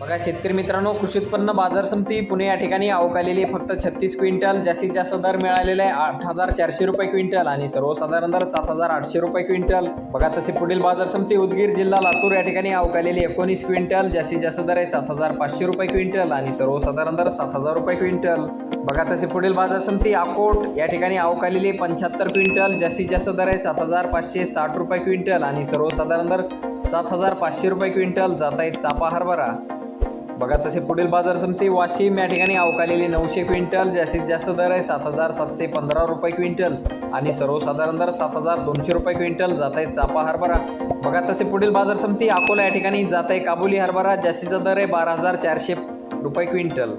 बघा शेतकरी मित्रांनो कृषी उत्पन्न बाजार समिती पुणे या ठिकाणी अवकालेली फक्त छत्तीस क्विंटल जास्तीत जास्त दर मिळालेला आहे. आठ हजार चारशे रुपये क्विंटल आणि सर्वसाधारण दर सात हजार आठशे रुपये क्विंटल. बघा तसे पुढील बाजार समिती उदगीर जिल्हा लातूर या ठिकाणी अवकालेली एकोणीस क्विंटल जास्तीत जास्त दर आहे सात हजार पाचशे रुपये क्विंटल आणि सर्वसाधारण दर सात हजार रुपये क्विंटल. बघा तसे पुढील बाजार समिती अकोट या ठिकाणी अवकालेली पंच्याहत्तर क्विंटल जास्तीत जास्त दर आहे सात हजार पाचशे साठ रुपये क्विंटल आणि सर्वसाधारण दर सात हजार पाचशे रुपये क्विंटल. जात आहेत चापा हरभरा. बघा तसे पुढील बाजार समिती वाशिम या ठिकाणी अवकालेली नऊशे क्विंटल जास्तीत जास्त दर आहे सात हजार सातशे पंधरा रुपये क्विंटल. आणि सर्वसाधारण दर सात हजार दोनशे रुपये क्विंटल जात आहे चापा हरभरा. बघा तसे पुढील बाजार समिती अकोला या ठिकाणी जात आहे काबुली हरभरा जास्तीचा दर आहे बारा हजार चारशे रुपये क्विंटल.